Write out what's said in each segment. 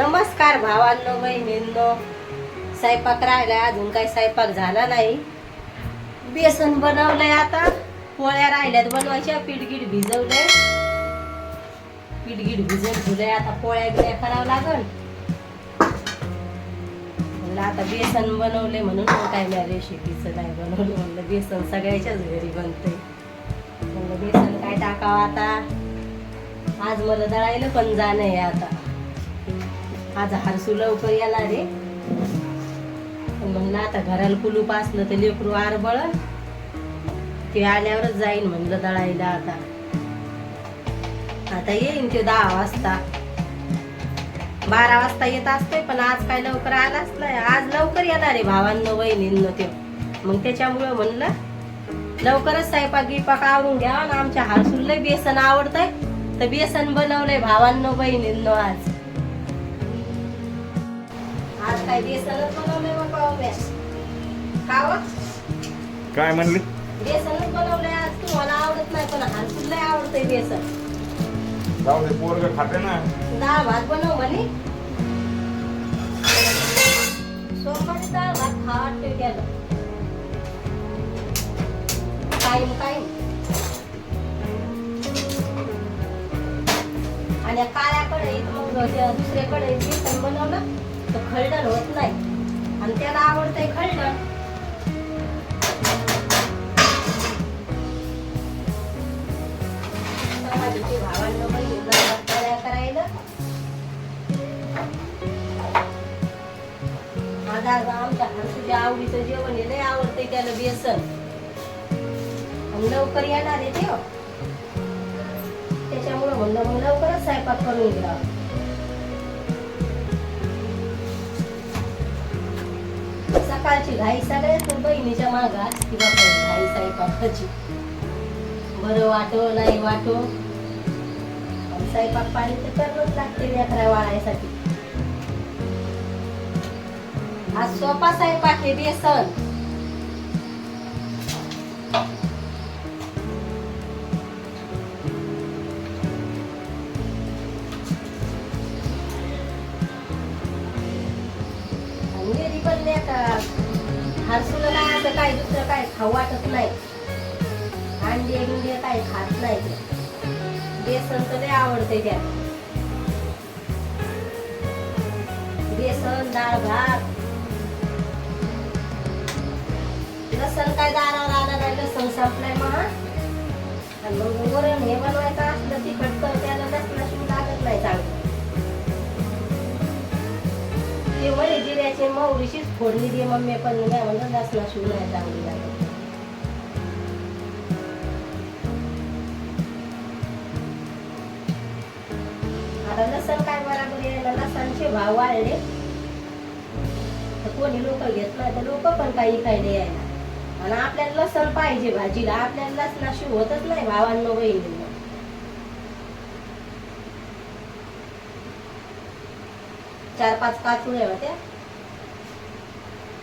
नमस्कार भावांनो बहिणींनो. स्वयंपाक राहिला अजून काही स्वयंपाक झाला नाही. बेसन बनवलंय आता. पोळ्या राहिल्यात बनवायच्या पीठगीट भिजवलंय. पीठगीट भिजत ठेवलंय आता पोळ्या बिळ्या करावं लागल. म्हणलं आता बेसन बनवले म्हणून मग काय नाही रेसिपीचं नाही बनवलं. म्हणलं बेसन सगळ्याच्याच घरी बनतंय. म्हणलं बेसन काय टाकावं आता? आज मला दळायला पण जाणं आहे आता. आज हरसू लवकर येणार रे. म्हणलं आता घराला कुलूप असलं तर लेकरू आरबळ. ते आल्यावरच जाईन म्हणलं दळायला आता. आता येईन ते दहा वाजता. बारा वाजता येत असतोय पण आज काय लवकर आलाच नाही. आज लवकर येणार आहे भावांनो बहिणींनो ते मग त्याच्यामुळं म्हणलं लवकरच स्वयंपाक गिपाक आवरून घ्या आमच्या हरसूला बेसन आवडतंय. तर बेसन बनवलंय भावांनो बहिणींनो आज. काय बेसनच बनवलंय मग पाहुण्या. खावा? काय म्हणली? बेसनच बनवलंय आज. तुम्हाला आवडत नाही पण हरसूला आवडतंय बेसन. जाऊ दे पोरग खाते ना. डाळ भात बनव म्हणे. सोमवारी डाळ भात टाईम टाईम आणि या काळ्या कढईत मग त्या दुसऱ्या कढईत बेसन बनवलं. तर खरडण होत नाही. आणि त्याला आवडतंय खलडण भावांना बहिणींना करायला. आज आमच्या हरसूच्या आवडीचं जेवण आहे लय आवडतंय त्याला बेसन. आणि लवकर येणार आहे ते. त्याच्यामुळं त्याच्यामुळे म्हणलं मग लवकरच स्वयंपाक करून घ्या सकाळची घाई सगळ्यात बहिणीच्या माग असती बाबा घाई स्वयंपाकाची बरं वाटो नाही वाटो. पण स्वयंपाक पाणी तर करणंच लागते लेकरा वाळायसाठी आज सोपा स्वयंपाक आहे बेसन. हरसूला काय असं काय दुसरं काय खाऊ वाटत नाही. अंडे बिंडे काय खात नाही. बेसन तर लय आवडते त्या बेसन डाळ भात. लसण काय दारावर आला नाही लसण संपलाय महा आणि मग वरण हे बनवायचं असलं तिखट तर म्हणे जिऱ्याची फोडणी दे मम्मी पण नाही म्हणलं शिव नाही चांगली लागत आता लसण काय बराबर यायला लसणचे भाव वाढले. तर कोणी लोक घेत नाही तर लोक पण काही काही नाही यायला आणि आपल्याला लसण पाहिजे भाजीला. आपल्याला लसणाशी होतच नाही भावांना बहिणींनो. चार पाच काचुळ्या होत्या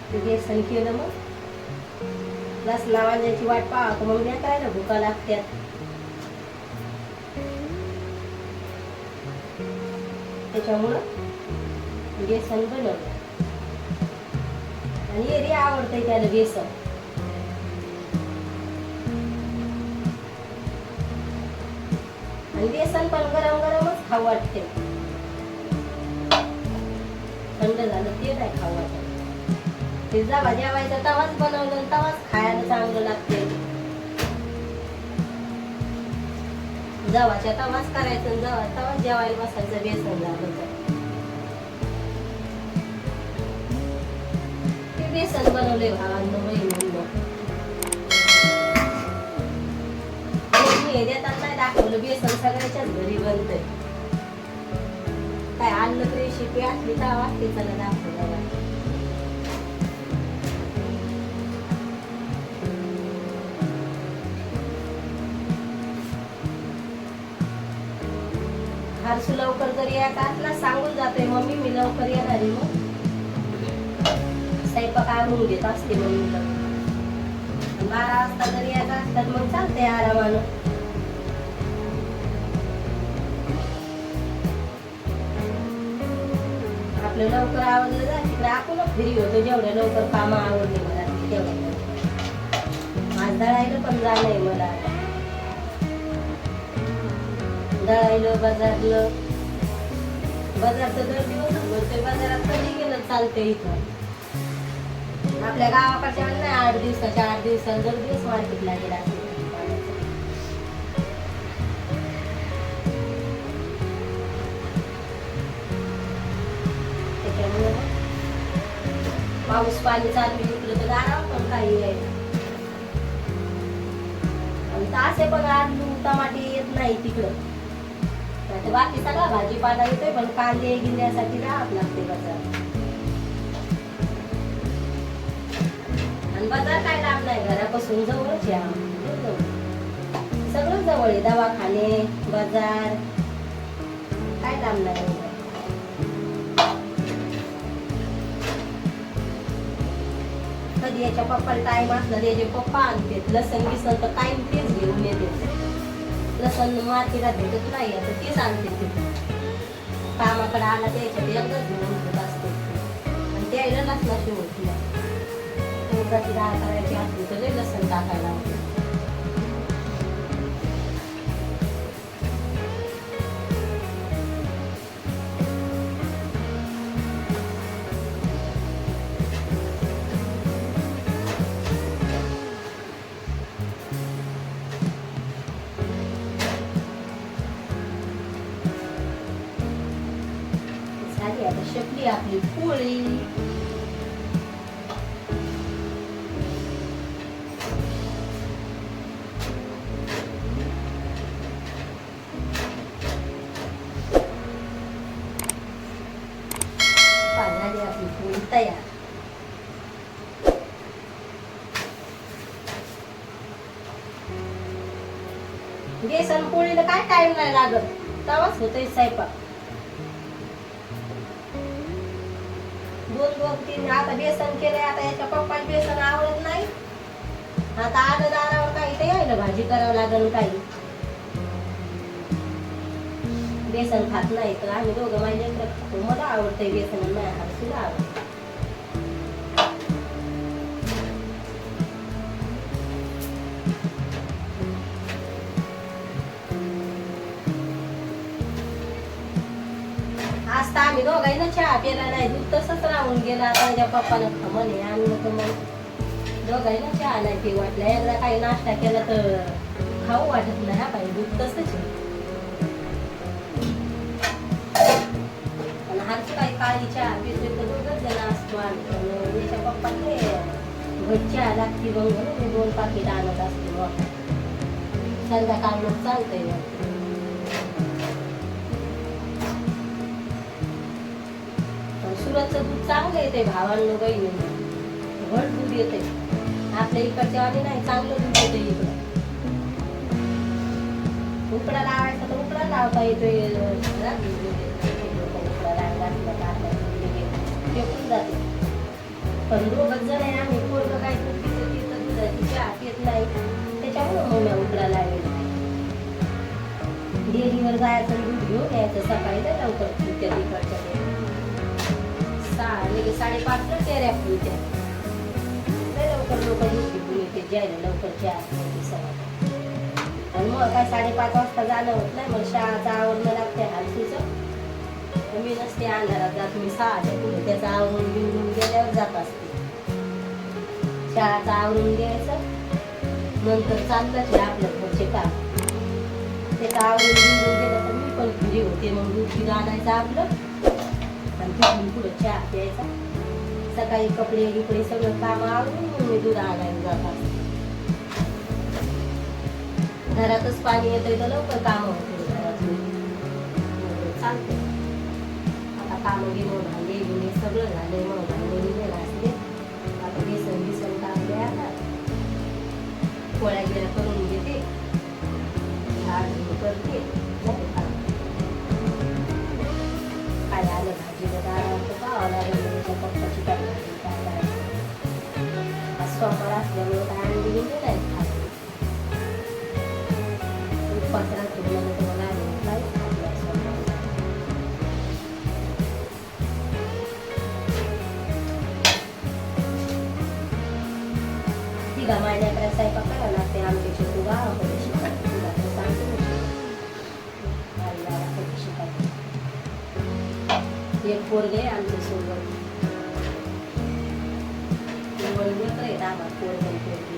ते बेसन केलं मग लसणा वाजायची वाट पाहतो मग मी काय ना भुका लागत्यात त्याच्यामुळं बेसन बनवलं आणि एरी आवडतंय त्याला बेसन आणि बेसन पण गरम गरमच खाऊ वाटते थंड झालं ते नाही खाऊ वाटत ते जेव्हा जेवायचं तवाच बनवलं तवाच खायला चांगलं लागते. जवाच्या तवाच करायचं जवा तवाच जेवायला बसायचं बेसन झालं तर ते बेसन बनवले भावांना बहिणींनो हे देतात नाही दाखवलं बेसन सगळ्याच्याच घरी बनतंय. काय अन्न रेसिपी असली तर वाटते चला दाखवलं हरसू लवकर जरी या असला सांगून जाते मम्मी मी लवकर येणार आहे मग स्वयंपाक आणून घेत असते मम्मी बारा वाजता जरी यायचं असतात मग चालते आरामानं. आपलं लवकर आवडलं जा तिकडे आपण फ्री होतो जेवढ्या लवकर कामं आवडली मला तेवढ्या आज दळायला पण जाणं आहे मला. आता. दळायलं बाजारलं. बाजारचं दर दिवस भरतोय बाजारात कधी गेलं चालतंय इथं? आपल्या गावाकडच्या नाही आठ दिवसाच्या आठ दिवसाला दर दिवस मार्केटला गेला असेल त्याच्यामुळे पाऊस पाणी चालू इकडं तर आराम पण काही आहे. आणि तासे पण आलू टमाटे येत नाही तिकडं. नाहीतर बाकी सगळा भाजीपाला येतोय पण कांदे गिंद्यासाठी राहत लागते बाजार. आणि बाजार काय लाभ नाही घरापासून जवळच या सगळं जवळ आहे दवाखाने बाजार. काय लांब नाही कधी याच्या पप्पाला टाइम असला त्याचे पप्पा आणते लसण बिसन तर टाइम तेच घेऊन येते लसण मार्केटात भेटत नाही आता तेच आणते ते. कामाकडे आला त्याच्या ते एकदाच घेऊन येत असते. आणि त्याला लसणाची होती ती डाळ करायची असली तर लसण टाकायला होते शकली शेपली आपली पोळी. आपली पोळी तयार. बेसन पोळीला काय टाइम नाही लागत. तवाच होतोय स्वयंपाक. दोन दोन तीन आता बेसन केलंय आता याच्या पप्पाला बेसन आवडत नाही. आता आलं दारावर काही ते यायला भाजी करावं लागेल काही. बेसन खात नाही तर आम्ही दोघं माझ्या खातो. मला आवडतंय बेसन माझ्या हात सुद्धा आवडतं आज तर आम्ही दोघांना चहा प्यायला नाही दूध तसंच राहून गेला. आता माझ्या पप्पानं म्हणे आणलं तर मग दोघांना चहा नाही ते वाटलं. एकदा काही नाश्ता केला तर खाऊ वाटत नाही हा बाई. दूध तसंच आहे. आणि हाच काही काळी चहा पितोय तर दोघच जण असतो आम्ही. त्याच्या याच्या पप्पाने घट चहा लागते मग म्हणून दोन पाकिट आणत असतो मग संध्याकाळ मग चालतंय. मग दूध चांगलं येते भावांनो बहिणींनो घट दूध येते आपल्या इकडच्या वाणी नाही चांगलं दूध येते इकडं. उकडा लावायचा तर उकडा लावता येतोय. रात्री दूध येतं. उकडा लावला फेकून जाते. पण दोघच जण आहे आम्ही पोरगं काय दूध तिथं दुधाची चहा पित नाही. त्याच्यामुळं मग मी उकडा लावेल. डेअरीवर जायचं दूध घेऊन यायचं सकाळी लय लवकर. त्या तिकडच्या म्हणजे ते. सहा म्हणजे साडेपाचला तेऱ्या फुलत्या लय लवकर लवकर दूध घेऊन येते ज्यायला लवकर चार आणि मग काय साडेपाच वाजता जाणं होत नाही मग शाळाचं आवडणं लागते हलकीचं मी नसते अंधारात जात मी सहाच्या पुढे त्याचं आवरून बिंदून गेल्यावर जात असते. शाळाचं आवरून द्यायचं नंतर चाललंच आहे आपलं घरचे काम. त्याचं आवरून बिंदून गेलं तर मी पण घरी होते मग दूध आणायचं आपलं. तिथून पुढं चहा प्यायचा. सकाळी कपडे गिपडे सगळं काम आवरून मग मी दूध आणायला जातात घरातच पाणी येतंय तर लवकर काम होते घरातली मग चालते आता कामं घेऊन भांडे बिंडे सगळं झालंय मग भांडे बिंडे घासले. आता बेसन बिसन टाकले आता. पोळ्या गिळ्या करून घेते. झाड करते. स्वयंपाकाची टाकली आज सोमवार असल्यामुळे काय अंडी बिंडी नाही खात लागते आमच्या तुला एक पोरगे आमच्यासोबत. केवळ लेकरं आहेत आम्हाला पोरगं आणि पोरगी.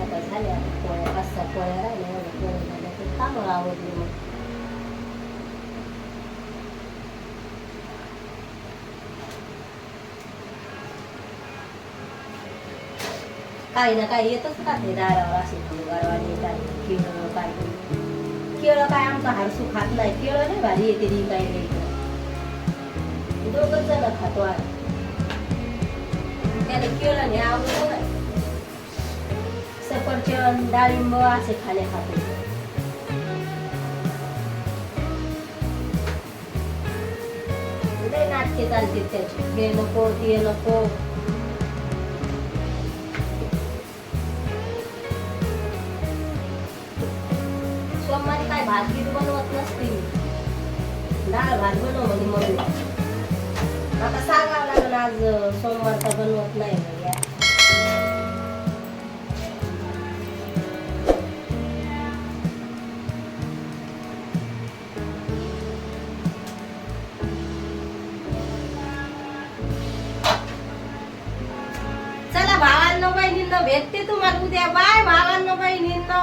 आता झाल्या पोळ्या पाच सहा पोळ्या राहिल्या एवढ्या पोळ्या झाल्या तर कामं आवडली मग काही ना काही येतच राहते दारावर असे गरवाणी काय केळं काय केळं काय आमचा हारसू खात नाही केळं नाही भारी येते ती काय नाही दोघच जण खातो आहे त्याने केळं नाही आवडत नाही सफरचंद डाळिंब असे खाणे खातो लय नाटके चालते त्याची हे डाळ भात बनव मम्मी आता सांगावं लागेल आज सोमवारचा बनवत नाही म्हणे चला भावांना बहिणींना भेटते तुम्हाला उद्या. बाय भावांना बहिणींना.